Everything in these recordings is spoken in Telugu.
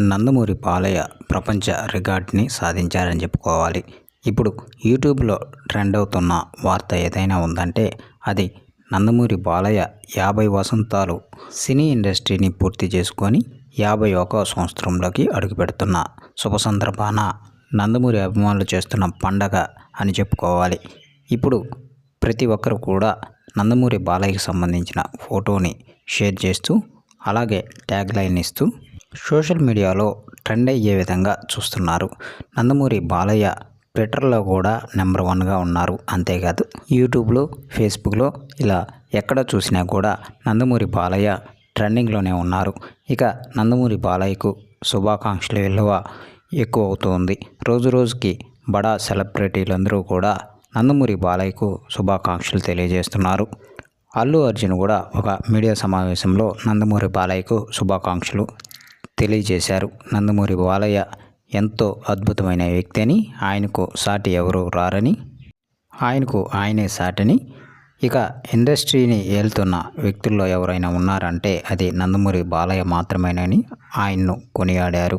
నందమూరి బాలయ్య ప్రపంచ రికార్డ్ని సాధించారని చెప్పుకోవాలి. ఇప్పుడు యూట్యూబ్లో ట్రెండ్ అవుతున్న వార్త ఏదైనా ఉందంటే అది నందమూరి బాలయ్య యాభై వసంతాలు సినీ ఇండస్ట్రీని పూర్తి చేసుకొని యాభై ఒక సంవత్సరంలోకి అడుగుపెడుతున్న శుభ సందర్భాన నందమూరి అభిమానులు చేస్తున్న పండగ అని చెప్పుకోవాలి. ఇప్పుడు ప్రతి ఒక్కరు కూడా నందమూరి బాలయ్యకి సంబంధించిన ఫోటోని షేర్ చేస్తూ అలాగే ట్యాగ్ లైన్ ఇస్తూ సోషల్ మీడియాలో ట్రెండ్ అయ్యే విధంగా చూస్తున్నారు. నందమూరి బాలయ్య ట్విట్టర్లో కూడా నెంబర్ వన్గా ఉన్నారు. అంతేకాదు యూట్యూబ్లో ఫేస్బుక్లో ఇలా ఎక్కడ చూసినా కూడా నందమూరి బాలయ్య ట్రెండింగ్లోనే ఉన్నారు. ఇక నందమూరి బాలయ్యకు శుభాకాంక్షల విలువ ఎక్కువ అవుతుంది. రోజు రోజుకి బడా సెలబ్రిటీలందరూ కూడా నందమూరి బాలయ్యకు శుభాకాంక్షలు తెలియజేస్తున్నారు. అల్లు అర్జున్ కూడా ఒక మీడియా సమావేశంలో నందమూరి బాలయ్యకు శుభాకాంక్షలు తెలియజేశారు. నందమూరి బాలయ్య ఎంతో అద్భుతమైన వ్యక్తి అని ఆయనకు సాటి ఎవరు రారని ఆయనకు ఆయనే సాటిని ఇక ఇండస్ట్రీని ఏలుతున్న వ్యక్తుల్లో ఎవరైనా ఉన్నారంటే అది నందమూరి బాలయ్య మాత్రమేనని ఆయన్ను కొనియాడారు.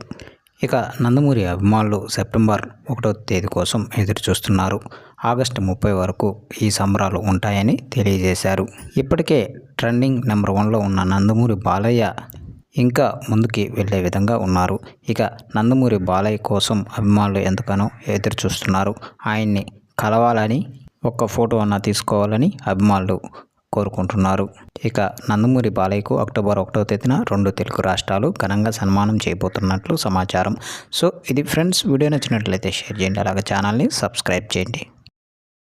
ఇక నందమూరి అభిమానులు సెప్టెంబర్ ఒకటో తేదీ కోసం ఎదురు చూస్తున్నారు ఆగస్టు ముప్పై వరకు ఈ సంబరాలు ఉంటాయని తెలియజేశారు. ఇప్పటికే ట్రెండింగ్ నెంబర్ వన్లో ఉన్న నందమూరి బాలయ్య ఇంకా ముందుకి వెళ్ళే విధంగా ఉన్నారు. ఇక నందమూరి బాలయ్య కోసం అభిమానులు ఎంతగానో ఎదురు చూస్తున్నారు ఆయన్ని కలవాలని ఒక్క ఫోటో అన్న తీసుకోవాలని అభిమానులు కోరుకుంటున్నారు. ఇక నందమూరి బాలయ్యకు అక్టోబర్ ఒకటో తేదీన రెండు తెలుగు రాష్ట్రాలు ఘనంగా సన్మానం చేయబోతున్నట్లు సమాచారం. సో ఇది ఫ్రెండ్స్ వీడియో నచ్చినట్లయితే షేర్ చేయండి. అలాగే ఛానల్ని సబ్స్క్రైబ్ చేయండి.